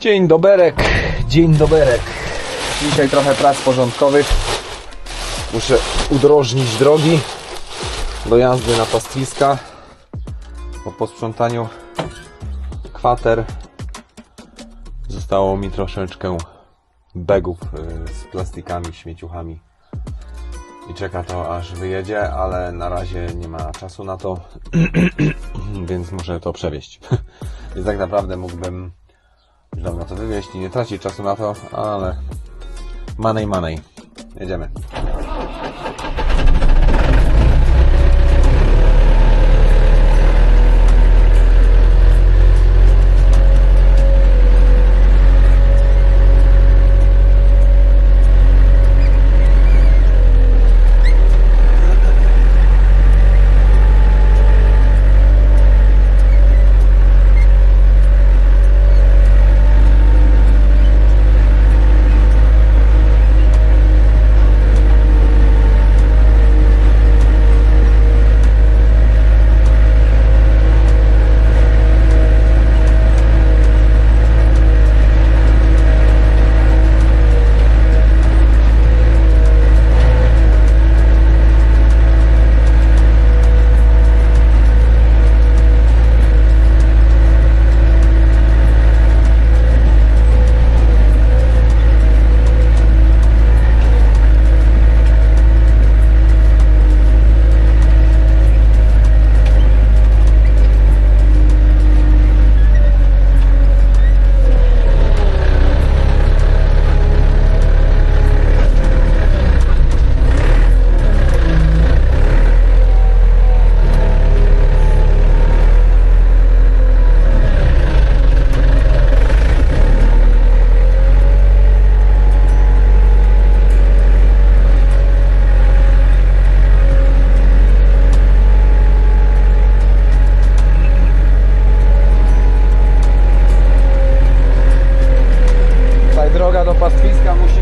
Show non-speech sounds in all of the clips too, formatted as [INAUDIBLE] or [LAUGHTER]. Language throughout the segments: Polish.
Dzień doberek, dzień doberek. Dzisiaj trochę prac porządkowych. Muszę udrożnić drogi do jazdy na pastwiska. Po posprzątaniu kwater zostało mi troszeczkę begów y, z plastikami, śmieciuchami. I czeka to aż wyjedzie, ale na razie nie ma czasu na to, [CLEARS THROAT] więc muszę to przewieźć. [LAUGHS] więc tak naprawdę mógłbym dawno to wywieźć nie tracić czasu na to, ale money money. Jedziemy.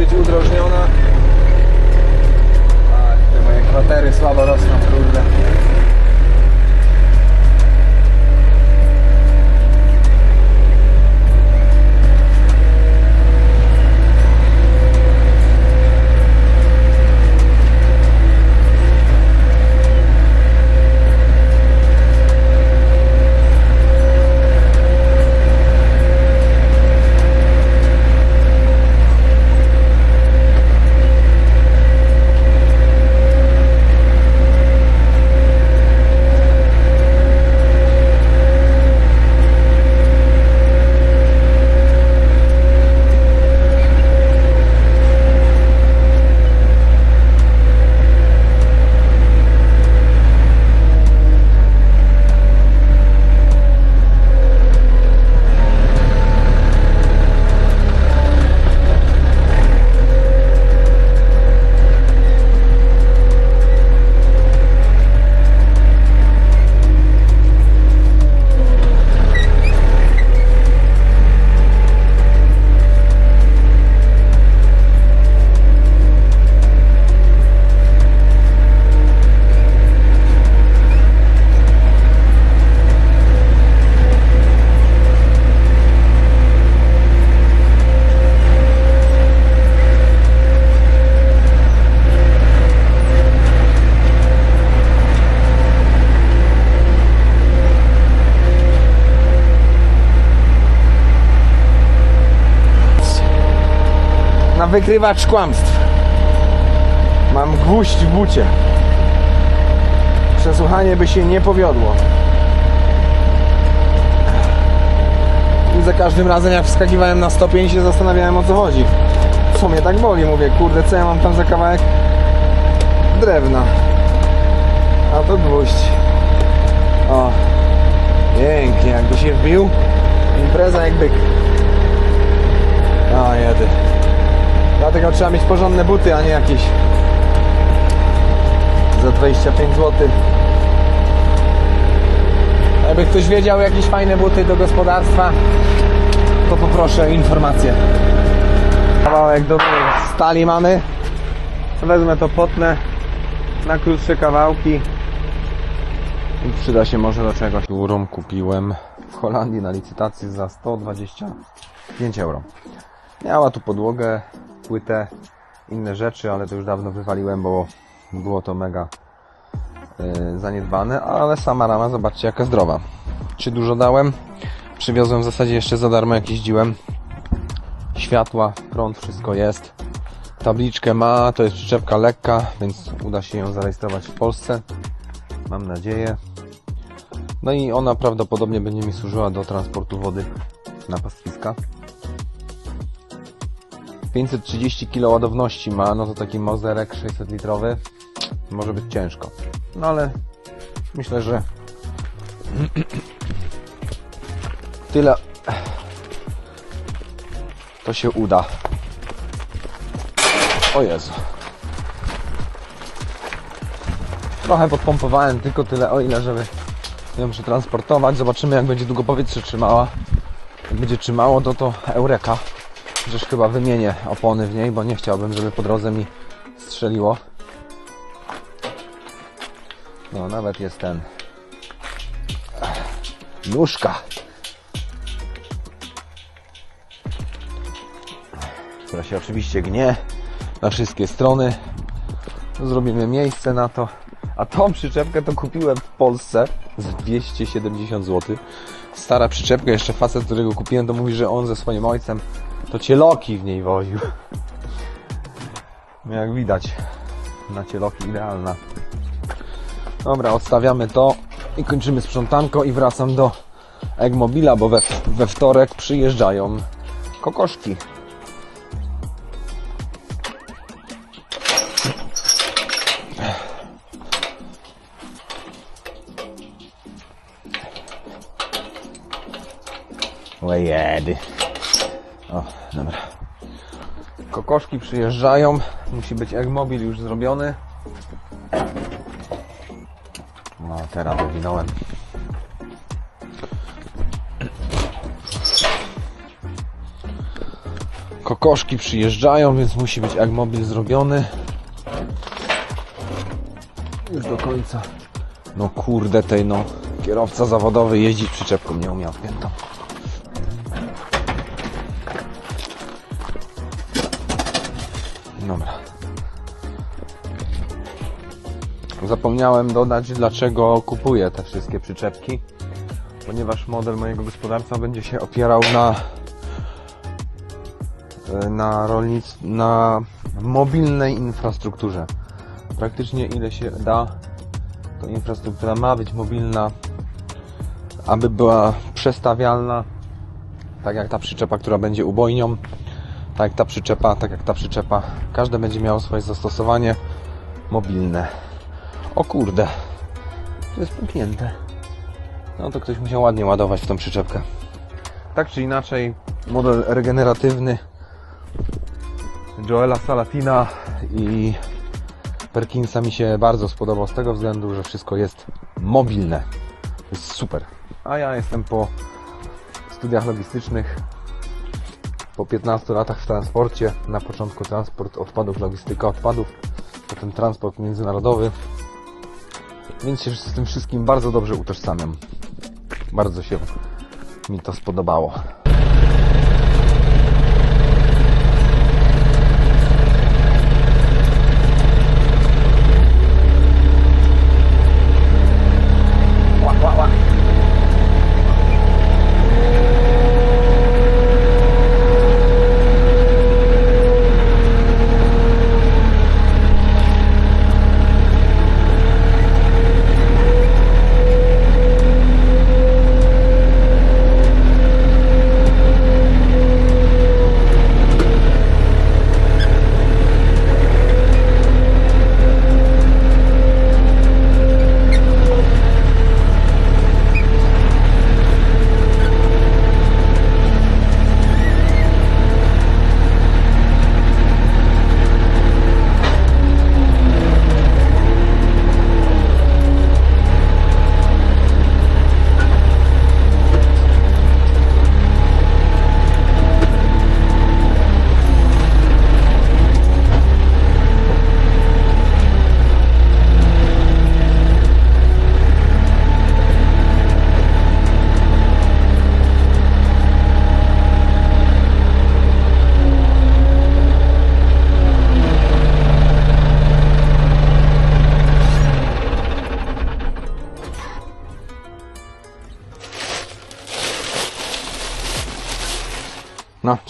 Pastwiska musi wykrywacz kłamstw. Mam gwóźdź w bucie. Przesłuchanie by się nie powiodło. I za każdym razem jak wskakiwałem na stopień się zastanawiałem o co chodzi. Co mnie tak boli? Mówię, kurde, co ja mam tam za kawałek drewna. A to gwóźdź. O, pięknie, jakby się wbił. Impreza jak byk. O, jedy. Dlatego trzeba mieć porządne buty, a nie jakieś za 25 zł. Jakby ktoś wiedział jakieś fajne buty do gospodarstwa, to poproszę o informację. Kawałek do stali mamy. Wezmę to potnę na krótsze kawałki. I przyda się może do czegoś. Urom kupiłem w Holandii na licytacji za 120 5 euro. Miała tu podłogę, płytę, inne rzeczy, ale to już dawno wywaliłem, bo było to mega yy, zaniedbane, ale sama rama, zobaczcie jaka zdrowa. Czy dużo dałem? Przywiozłem w zasadzie jeszcze za darmo jak jeździłem. Światła, prąd, wszystko jest. Tabliczkę ma, to jest przyczepka lekka, więc uda się ją zarejestrować w Polsce. Mam nadzieję. No i ona prawdopodobnie będzie mi służyła do transportu wody na pastwiska. 530 kg ładowności ma, no to taki Mozerek 600 litrowy. Może być ciężko. No ale myślę, że tyle to się uda. O Jezu. Trochę podpompowałem, tylko tyle o ile, żeby ją przetransportować. Zobaczymy jak będzie długo powietrze trzymała. Jak będzie trzymało, to to Eureka. Chociaż chyba wymienię opony w niej, bo nie chciałbym, żeby po drodze mi strzeliło. No, nawet jest ten. Nóżka. Która się oczywiście gnie na wszystkie strony. Zrobimy miejsce na to. A tą przyczepkę to kupiłem w Polsce za 270 zł. Stara przyczepka, jeszcze facet, którego kupiłem, to mówi, że on ze swoim ojcem to cieloki w niej woził. No Jak widać, na cieloki idealna. Dobra, odstawiamy to i kończymy sprzątanko i wracam do Egmobila, bo we, we wtorek przyjeżdżają kokoszki. Łejedy. O, dobra. Kokoszki przyjeżdżają. Musi być Egmobil już zrobiony. No, teraz wywinąłem. Kokoszki przyjeżdżają, więc musi być Egmobil zrobiony. Już do końca. No kurde tej no. Kierowca zawodowy jeździć przyczepką nie umiał piętą. Zapomniałem dodać, dlaczego kupuję te wszystkie przyczepki. Ponieważ model mojego gospodarstwa będzie się opierał na na rolnic na mobilnej infrastrukturze. Praktycznie ile się da, to infrastruktura ma być mobilna, aby była przestawialna, tak jak ta przyczepa, która będzie ubojnią, tak jak ta przyczepa, tak jak ta przyczepa. Każde będzie miało swoje zastosowanie mobilne. O kurde, to jest pęknięte. No to ktoś musiał ładnie ładować w tą przyczepkę. Tak czy inaczej, model regeneratywny Joela Salatina i Perkinsa mi się bardzo spodobał z tego względu, że wszystko jest mobilne. Jest super. A ja jestem po studiach logistycznych, po 15 latach w transporcie. Na początku transport odpadów, logistyka odpadów, potem transport międzynarodowy. Więc się z tym wszystkim bardzo dobrze utożsamiam. Bardzo się mi to spodobało.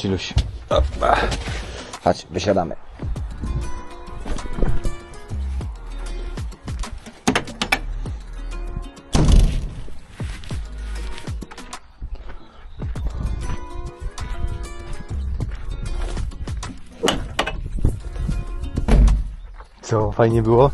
Ciluś. Chodź, wysiadamy. Co, fajnie było?